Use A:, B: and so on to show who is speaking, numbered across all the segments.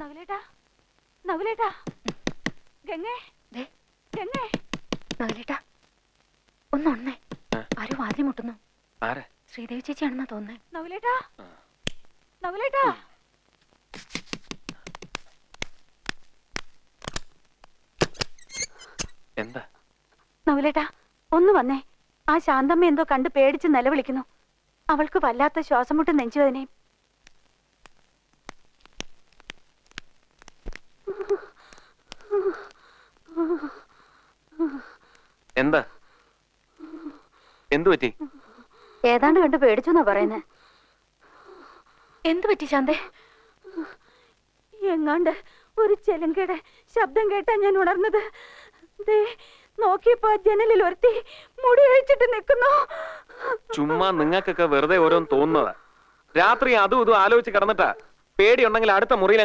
A: നവലേട്ടാ നവലേട്ടാ. ഗംഗേ
B: ദേ.
A: ഗംഗേ.
B: നവലേട്ടാ ഒന്നൊന്നേ? ആരോ വാതിൽ മുട്ടുന്നു. ശ്രീദേവി ചേച്ചിയാണെന്നാ തോന്നുന്നേ.
A: നവലേട്ടാ. നവലേട്ടാ.
C: എന്താ?
A: നവലേട്ടാ ഒന്ന് വന്നേ. ആ ശാന്തമ്മ എന്തോ കണ്ട് പേടിച്ച് നിലവിളിക്കുന്നു. അവൾക്ക് വല്ലാത്ത ശ്വാസം മുട്ടും നെഞ്ചുവേദനയും.
C: എന്താ? എന്തു പറ്റി?
A: ഏതാണ്ട് കണ്ട് പേടിച്ചു എന്നാ പറയുന്നേ.
B: എന്തു പറ്റി ശാന്തേ?
A: എങ്ങാണ്ട് ഒരു ചെലങ്കയുടെ ശബ്ദം കേട്ടാ ഞാൻ ഉണർന്നത്. ദേ നോക്കിയപ്പോ ജനലിൽ ഒരുത്തി മുടി അഴിച്ചിട്ട് നിൽക്കുന്നു.
C: ചുമ്മാ നിങ്ങൾക്കൊക്കെ വെറുതെ ഓരോന്ന് തോന്നുന്നതാ. രാത്രി അതും ഇതും ആലോചിച്ച് കിടന്നിട്ടാ. പേടിയുണ്ടെങ്കിൽ അടുത്ത മുറിയിലെ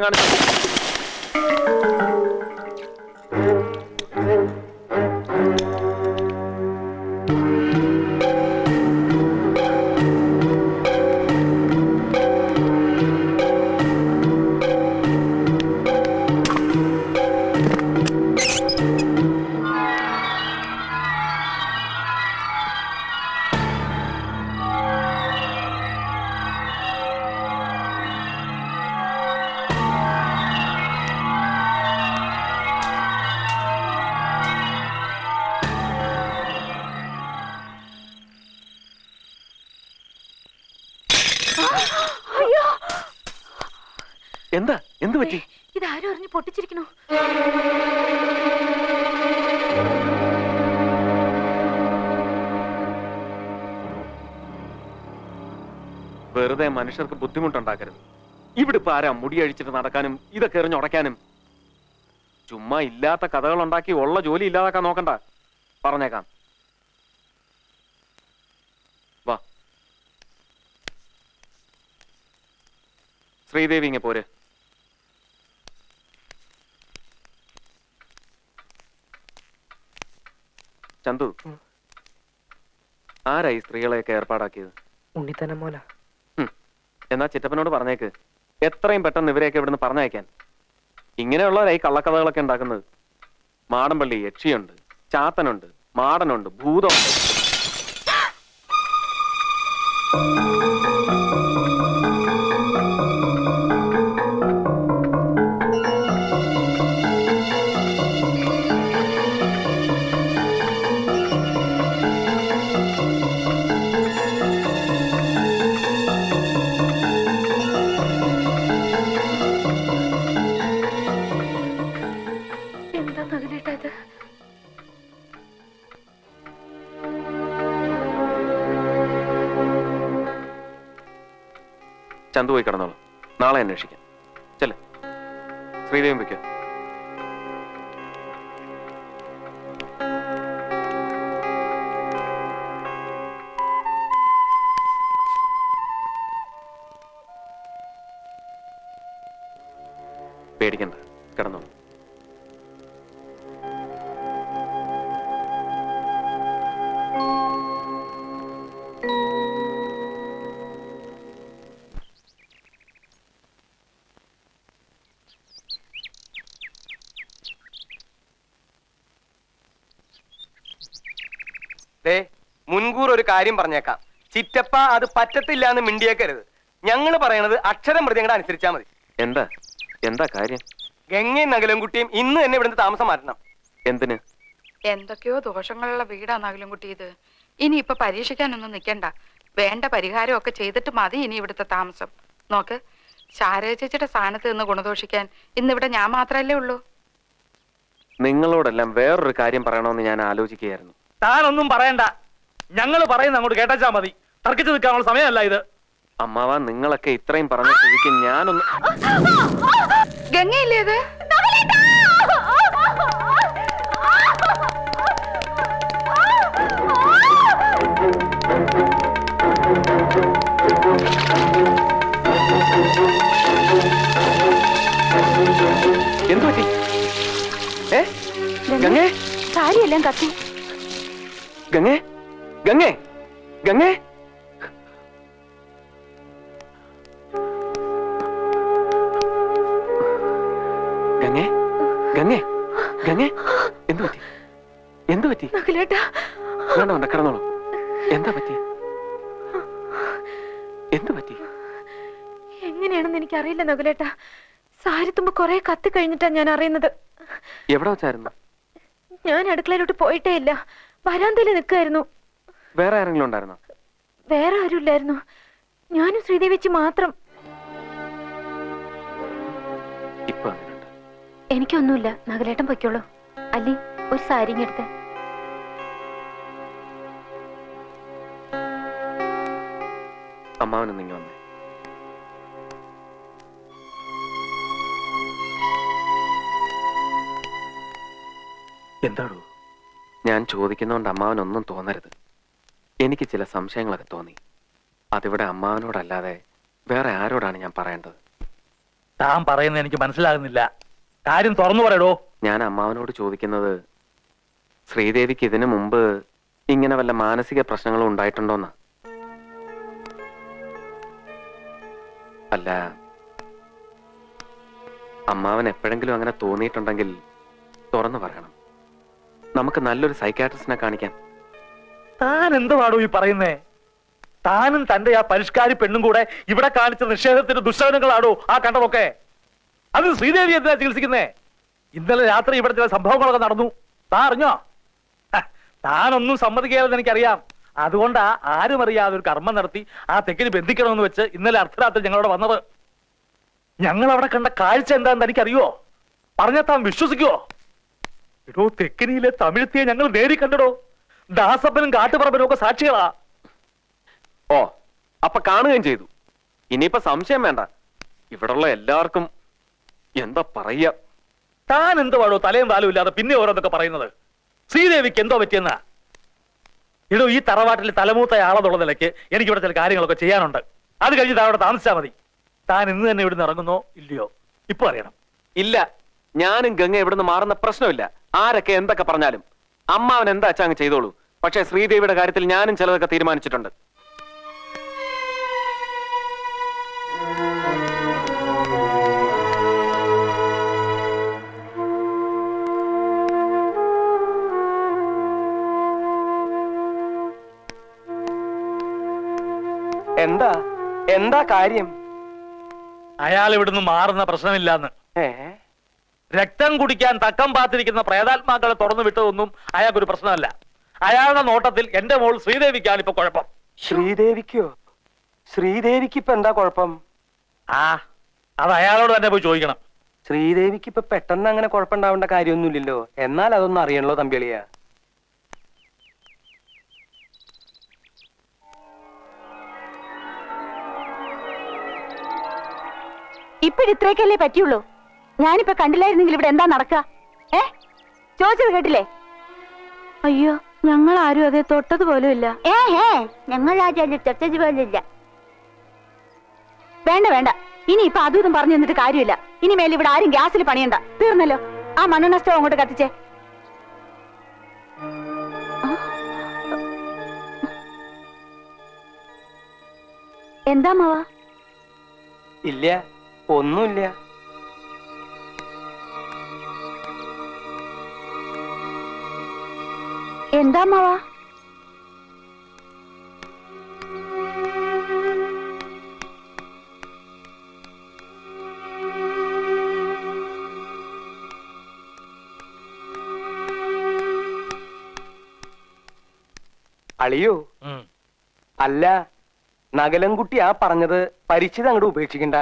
C: എന്താ? എന്ത് പറ്റി?
B: ഇതാരും അറിഞ്ഞു പൊട്ടിച്ചിരിക്കണു
C: വെറുതെ മനുഷ്യർക്ക് ബുദ്ധിമുട്ടുണ്ടാക്കരുത്. ഇവിടെ ഇപ്പൊ ആരാ മുടി അഴിച്ചിട്ട് നടക്കാനും ഇതൊക്കെ എറിഞ്ഞ് ഉടയ്ക്കാനും? ചുമ്മാ ഇല്ലാത്ത കഥകൾ ഉണ്ടാക്കി ഉള്ള ജോലി ഇല്ലാതാക്കാൻ നോക്കണ്ട. പറഞ്ഞേക്കാം. ശ്രീദേവി ഇങ്ങ പോരെ. ചന്തു ആരായി സ്ത്രീകളെയൊക്കെ ഏർപ്പാടാക്കിയത്?
D: ഉണ്ണിത്തനം മോല.
C: എന്നാ ചിറ്റപ്പനോട് പറഞ്ഞേക്ക്. എത്രയും പെട്ടെന്ന് ഇവരെയൊക്കെ ഇവിടുന്ന് പറഞ്ഞയക്കാൻ. ഇങ്ങനെയുള്ളവരായി കള്ളക്കഥകളൊക്കെ ഉണ്ടാക്കുന്നത്. മാടമ്പള്ളി യക്ഷിയുണ്ട് ചാത്തനുണ്ട് മാടനുണ്ട് ഭൂതമുണ്ട്. ചന്തു പോയി കിടന്നോളൂ. നാളെ അന്വേഷിക്കാം. ചെല്ല. ശ്രീദേവി വയ്ക്കോ പേടിക്കണ്ട.
E: ദേ മുൻകൂർ ഒരു കാര്യം പറഞ്ഞേക്കാം. ചിറ്റപ്പ അത് പറ്റത്തില്ല എന്ന് മിണ്ടിയേക്കരുത്. ഞങ്ങൾ പറയണത് അക്ഷരം മൃഗങ്ങളുടെ അനുസരിച്ചാ മതി.
C: എന്താ? എന്താ കാര്യം?
E: ഗംഗയും നഗലൻകുട്ടിയും ഇന്ന് തന്നെ ഇവിടുന്ന് താമസം മാറ്റണം.
C: എന്തിന്?
F: എന്തൊക്കെയോ ദോഷങ്ങളുള്ള വീടാ നകലുംകുട്ടി ഇത്. ഇനി ഇപ്പൊ പരീക്ഷിക്കാനൊന്നും നിക്കണ്ട. വേണ്ട പരിഹാരമൊക്കെ ചെയ്തിട്ട് മതി ഇനി ഇവിടുത്തെ താമസം. നോക്ക് ശാരദ ചേച്ചിയുടെ സ്ഥാനത്ത് നിന്ന് ഗുണദോഷിക്കാൻ ഇന്നിവിടെ ഞാൻ മാത്രല്ലേ ഉള്ളൂ?
C: നിങ്ങളോടെല്ലാം വേറൊരു കാര്യം പറയണമെന്ന് ഞാൻ ആലോചിക്കുകയായിരുന്നു.
D: താനൊന്നും പറയണ്ട. ഞങ്ങൾ പറയുന്ന അങ്ങോട്ട് കേട്ടാച്ചാ മതി. തർക്കിച്ചു നിൽക്കാനുള്ള സമയമല്ല ഇത്.
C: അമ്മാവ നിങ്ങളൊക്കെ ഇത്രയും പറഞ്ഞ സ്ഥിതിക്ക് ഞാനൊന്ന്
F: ഗംഗയില്ലേ ഇത്?
C: എന്തു പറ്റി ഏ? ഗംഗേ?
A: സാരിയെല്ലാം കത്തി.
C: ഗംഗേ? ഗംഗേ? ഗംഗേ? ഗംഗേ? ഗംഗേ? എന്തു പറ്റി? എന്തു പറ്റി? വേണ്ട വേണ്ട കിടന്നോളൂ. എന്താ പറ്റി? എന്തു പറ്റി?
B: എങ്ങനെയാണെന്ന് എനിക്കറിയില്ല നകുലേട്ടാ സാരിത്തുമ്പോ കൊറേ കത്തി കഴിഞ്ഞിട്ടാ ഞാൻ അറിയുന്നത്.
C: എവിടെ വെച്ചായിരുന്നു?
B: ഞാൻ അടുക്കളയിലോട്ട് പോയിട്ടേ ഇല്ല. വരാന്തയിൽ നിൽക്കായിരുന്നു
C: വേറെ ആരെങ്കിലും ഉണ്ടായിരുന്നോ?
B: വേറെ ആരുമില്ലായിരുന്നു ഞാനും ശ്രീദേവിച്ചി മാത്രം.
C: ഇപ്പൊ അങ്ങനെയുണ്ട്.
B: എനിക്കൊന്നുമില്ല. നഗലേട്ടൻ പൊയ്ക്കോളൂ. അല്ലി ഒരു സാരി എടുത്ത്.
C: അമ്മാവനൊന്നിങ്ങി വന്നേ.
D: എന്താണോ
C: ഞാൻ ചോദിക്കുന്നതുകൊണ്ട് അമ്മാവനൊന്നും തോന്നരുത്. എനിക്ക് ചില സംശയങ്ങളൊക്കെ തോന്നി. അതിവിടെ അമ്മാവനോടല്ലാതെ വേറെ ആരോടാണ് ഞാൻ പറയേണ്ടത്?
D: താൻ പറയുന്നത് എനിക്ക് മനസ്സിലാകുന്നില്ല. കാര്യം തുറന്നു പറയടോ.
C: ഞാൻ അമ്മാവനോട് ചോദിക്കുന്നത് ശ്രീദേവിക്ക് ഇതിനു മുമ്പ് ഇങ്ങനെ വല്ല മാനസിക പ്രശ്നങ്ങളും ഉണ്ടായിട്ടുണ്ടോന്നാ? അല്ല അമ്മാവൻ എപ്പോഴെങ്കിലും അങ്ങനെ തോന്നിയിട്ടുണ്ടെങ്കിൽ തുറന്നു പറയണം. നമുക്ക് നല്ലൊരു സൈക്കാട്രിസ്റ്റിനെ കാണിക്കാം.
D: താൻ എന്തുവാടോ ഈ പറയുന്നേ? താനും തന്റെ ആ പരിഷ്കാരി പെണ്ണും കൂടെ ഇവിടെ കാണിച്ച നിഷേധത്തിന്റെ ദുശ്ശകനങ്ങളാണോ ആ കണ്ടതൊക്കെ? അത് ശ്രീദേവി എന്തിനാ ചികിത്സിക്കുന്നേ? ഇന്നലെ രാത്രി ഇവിടെ ചില സംഭവങ്ങളൊക്കെ നടന്നു. താ അറിഞ്ഞോ? താനൊന്നും സമ്മതിക്കാതെ എനിക്കറിയാം. അതുകൊണ്ടാ ആരും അറിയാതെ ഒരു കർമ്മം നടത്തി ആ തെക്കിന് ബന്ധിക്കണമെന്ന് വെച്ച് ഇന്നലെ അർദ്ധരാത്രി ഞങ്ങളവിടെ വന്നത്. ഞങ്ങൾ അവിടെ കണ്ട കാഴ്ച എന്താണെന്ന് എനിക്കറിയോ പറഞ്ഞാൽ താൻ വിശ്വസിക്കുവോ? എടോ തെക്കിനിയിലെ തമിഴ്ത്തിയെ ഞങ്ങൾ നേരി കണ്ടടോ. ദാസപ്പനും കാട്ടുപറമ്പനും ഒക്കെ സാക്ഷികളാ.
C: ഓ അപ്പൊ കാണുകയും ചെയ്തു. ഇനിയിപ്പൊ സംശയം വേണ്ട. ഇവിടുള്ള എല്ലാവർക്കും എന്താ പറയ
D: താൻ എന്തുവാടോ തലയും താലും ഇല്ലാതെ പിന്നെ ഓരോന്നൊക്കെ പറയുന്നത്? ശ്രീദേവിക്ക് എന്തോ പറ്റിയെന്നാ? ഇടോ ഈ തറവാട്ടിൽ തലമൂത്ത ആളെന്നുള്ള നിലയ്ക്ക് എനിക്ക് ഇവിടെ ചില കാര്യങ്ങളൊക്കെ ചെയ്യാനുണ്ട്. അത് കഴിഞ്ഞ് താൻ അവിടെ താമസിച്ചാൽ മതി. താൻ ഇന്ന് തന്നെ ഇവിടുന്ന് ഇറങ്ങുന്നോ ഇല്ലയോ? ഇപ്പൊ അറിയണം.
C: ഇല്ല ഞാനും ഗംഗ ഇവിടുന്ന് മാറുന്ന പ്രശ്നമില്ല. ആരൊക്കെ എന്തൊക്കെ പറഞ്ഞാലും അമ്മാവൻ എന്താ അച്ഛാ അങ്ങ് ചെയ്തോളൂ. പക്ഷെ ശ്രീദേവിയുടെ കാര്യത്തിൽ ഞാനും ചിലതൊക്കെ തീരുമാനിച്ചിട്ടുണ്ട്.
E: എന്താ? എന്താ കാര്യം?
D: അയാൾ ഇവിടുന്ന് മാറുന്ന പ്രശ്നമില്ലാന്ന്.
E: ഏ?
D: രക്തം കുടിക്കാൻ തക്കം പാത്തിരിക്കുന്ന പ്രേതാത്മാക്കളെ തുറന്നു വിട്ടതൊന്നും അയാൾക്കൊരു പ്രശ്നമല്ല. അയാളുടെ നോട്ടത്തിൽ എന്റെ മോൾ ശ്രീദേവിക്കാണ് ഇപ്പൊ കുഴപ്പം.
E: ശ്രീദേവിക്കോ? ശ്രീദേവിക്ക് ഇപ്പൊ എന്താ കുഴപ്പം?
D: ആ അത് അയാളോട് തന്നെ പോയി ചോദിക്കണം.
E: ശ്രീദേവിക്ക് ഇപ്പൊ പെട്ടെന്ന് അങ്ങനെ കുഴപ്പമുണ്ടാവേണ്ട കാര്യമൊന്നുമില്ലല്ലോ. എന്നാൽ അതൊന്നും അറിയണല്ലോ തമ്പിളിയ
A: ഇപ്പോഴിത്രയൊക്കെയല്ലേ പറ്റിയുള്ളൂ? ഞാനിപ്പോ കണ്ടില്ലായിരുന്നെങ്കിൽ ഇവിടെ എന്താ നടക്കുക? ഏ? ചോദിച്ചത് കേട്ടില്ലേ? അയ്യോ ഞങ്ങൾ ആരും അതെ തൊട്ടത് പോലും ഇല്ല
G: ഏ ഏ ഞങ്ങൾ ആചാര്യ തൊട്ടത് പോലില്ല
A: വേണ്ട വേണ്ട. ഇനി ഇപ്പൊ അതും ഇതും പറഞ്ഞു തന്നിട്ട് കാര്യമില്ല. ഇനി മേലെ ഇവിടെ ആരും ഗ്യാസിൽ പണിയണ്ട. തീർന്നല്ലോ. ആ മണ്ണെണ്ണ സ്റ്റവ് അങ്ങോട്ട് കത്തിച്ചേ. എന്താ മാവാ?
E: ഇല്ല ഒന്നുമില്ല.
A: എന്താ മാവ
E: അളിയോ. അല്ല നഗലൻകുട്ടി ആ പറഞ്ഞത് പരിചിതം അങ്ങോട്ട് ഉപേക്ഷിക്കണ്ട.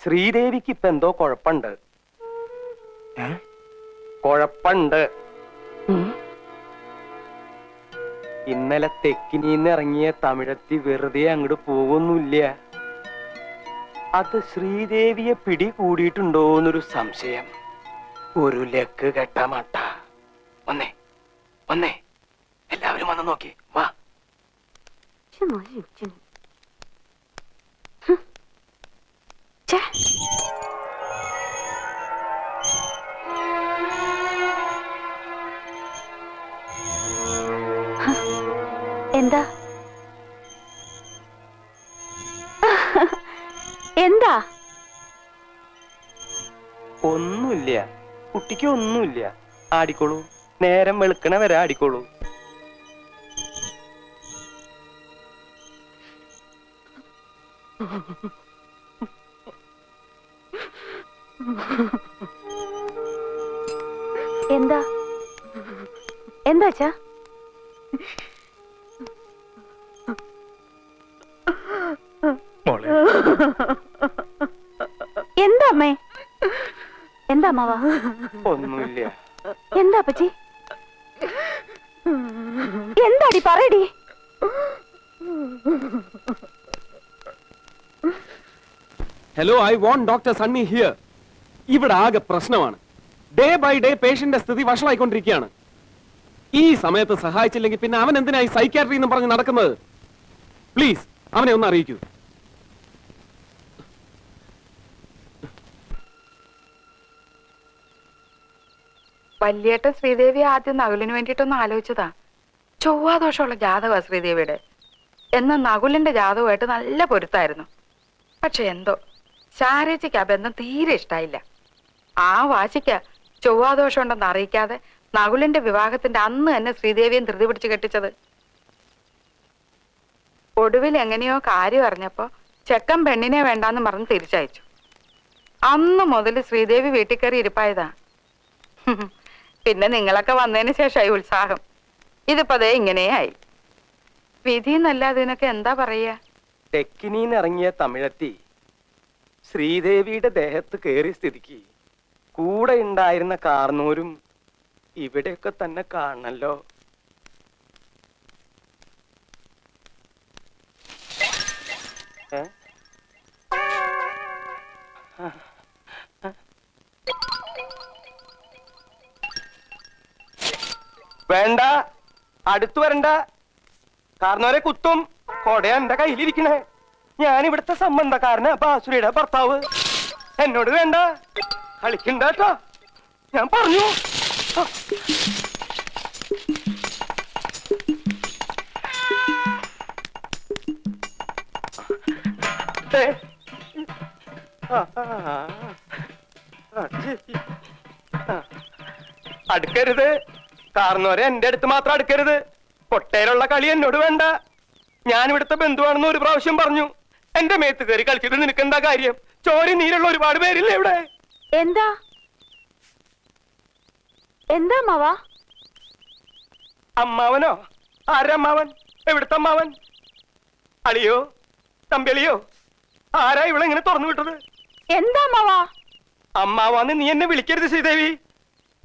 E: ശ്രീദേവിക്ക് ഇപ്പൊ എന്തോ കുഴപ്പമുണ്ട്? കുഴപ്പമുണ്ട്. ഇന്നലെ തെക്കിനിന്ന് ഇറങ്ങിയ തമിഴത്തി വെറുതെ അങ്ങോട്ട് പോകുന്നില്ല അത് ശ്രീദേവിയെ പിടി കൂടിയിട്ടുണ്ടോന്നൊരു സംശയം. ഒരു ലക്ക് കെട്ട മട്ട. വന്നേ വന്നേ. എല്ലാവരും വന്ന് നോക്കി. വാ.
A: എന്താ
E: ഒന്നുമില്ല. കുട്ടിക്ക് ഒന്നുമില്ല. ആടിക്കോളൂ. നേരം വെളുക്കണ വരെ ആടിക്കോളൂ.
A: എന്താ? എന്താ അച്ഛാ?
D: മോളെ.
A: അമ്മാവാ
E: ഒന്നുമില്ല.
A: എന്താ അപ്പച്ചി? എന്താടി പറയടി?
C: Hello I want doctor Sunny here ഇവിടെ ആകെ പ്രശ്നമാണ്. ഡേ ബൈ ഡേ പേഷ്യന്റെ സ്ഥിതി വഷളായിക്കൊണ്ടിരിക്കുകയാണ്. ഈ സമയത്ത് സഹായിച്ചില്ലെങ്കിൽ പിന്നെ അവൻ എന്തിനായി സൈക്യാട്രി എന്ന് പറഞ്ഞ് നടക്കുന്നത്? പ്ലീസ് അവനെ ഒന്ന് അറിയിക്കൂ.
F: വല്യേട്ടൻ ശ്രീദേവി ആദ്യം നകുലിന് വേണ്ടിയിട്ടൊന്ന് ആലോചിച്ചതാ. ചൊവ്വാദോഷമുള്ള ജാതകമാ ശ്രീദേവിയുടെ. എന്നാൽ നകുലിന്റെ ജാതകമായിട്ട് നല്ല പൊരുത്തായിരുന്നു. പക്ഷെ എന്തോ ശാരേച്ചിക്ക് ആ ബന്ധം തീരെ ഇഷ്ടായില്ല. ആ വാശിക്ക ചൊവ്വാദോഷം ഉണ്ടെന്ന് അറിയിക്കാതെ നകുലിന്റെ വിവാഹത്തിന്റെ അന്ന് തന്നെ ശ്രീദേവിയും ധൃതി പിടിച്ച് കെട്ടിച്ചത്. ഒടുവിൽ എങ്ങനെയോ കാര്യം അറിഞ്ഞപ്പോ ചെക്കൻ പെണ്ണിനെ വേണ്ടാന്ന് പറഞ്ഞ് തിരിച്ചയച്ചു. അന്ന് മുതൽ ശ്രീദേവി വീട്ടിൽ കയറി ഇരിപ്പായതാ. പിന്നെ നിങ്ങളൊക്കെ വന്നതിന് ശേഷമായി ഉത്സാഹം. ഇതിപ്പോ അതേ ഇങ്ങനെയായി വിധി എന്നല്ലാതെ ഇതിനൊക്കെ എന്താ പറയാ?
E: തെക്കിനീന്ന് ഇറങ്ങിയ തമിഴത്തി ശ്രീദേവിയുടെ ദേഹത്ത് കയറി സ്ഥിതിക്ക് കൂടെ ഉണ്ടായിരുന്ന കാർന്നൂരും ഇവിടെയൊക്കെ തന്നെ കാണണല്ലോ. ഏ? വേണ്ട. അടുത്തു വരണ്ട. കാരണവരെ കുത്തും. കൊടയാ എന്റെ കയ്യിലിരിക്കണേ. ഞാൻ ഇവിടുത്തെ സംബന്ധക്കാരനാ ബാസുരയുടെ ഭർത്താവ്. എന്നോട് വേണ്ട. കളിക്കണ്ടോ ഞാൻ പറഞ്ഞു. അടുക്കരുത്. കാർന്നോരെ എന്റെ അടുത്ത് മാത്രം അടുക്കരുത്. പൊട്ടയിലുള്ള കളി എന്നോട് വേണ്ട. ഞാൻ ഇവിടുത്തെ ബന്ധുവാണെന്ന് ഒരു പ്രാവശ്യം പറഞ്ഞു. എന്റെ മേത്ത് കയറി കളിച്ചിട്ട് നിനക്ക് എന്താ കാര്യം? ചോരി നീരുള്ള ഒരുപാട് പേരില്ലേ ഇവിടെ?
A: എന്താ? എന്താ അമ്മാവാ?
E: അമ്മാവനോ? ആരമ്മാവൻ? എവിടുത്തെ അമ്മാവൻ? അളിയോ? തമ്പിളിയോ ആരാ ഇവിടെ ഇങ്ങനെ തുറന്നു വിട്ടത്?
A: എന്താ അമ്മാവാ?
E: അമ്മാവാന്ന് നീ എന്നെ വിളിക്കരുത് ശ്രീദേവി.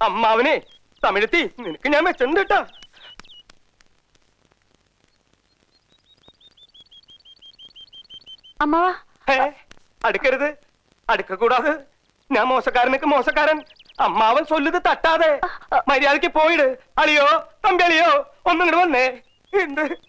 E: അമ്മാവനെ തമിഴത്തി നിനക്ക് ഞാൻ വെച്ചിട്ടുണ്ട് കേട്ടാ.
A: അമ്മാവാ.
E: അടുക്കരുത്. അടുക്ക കൂടാതെ. ഞാൻ മോശക്കാരനക്ക് മോശക്കാരൻ. അമ്മാവൻ ചൊല്ലുത് തട്ടാതെ. മര്യാദയ്ക്ക് പോയിട്. അളിയോ തമ്പി അളിയോ ഒന്നും ഇങ്ങോട്ട് വന്നേ. എന്ത്?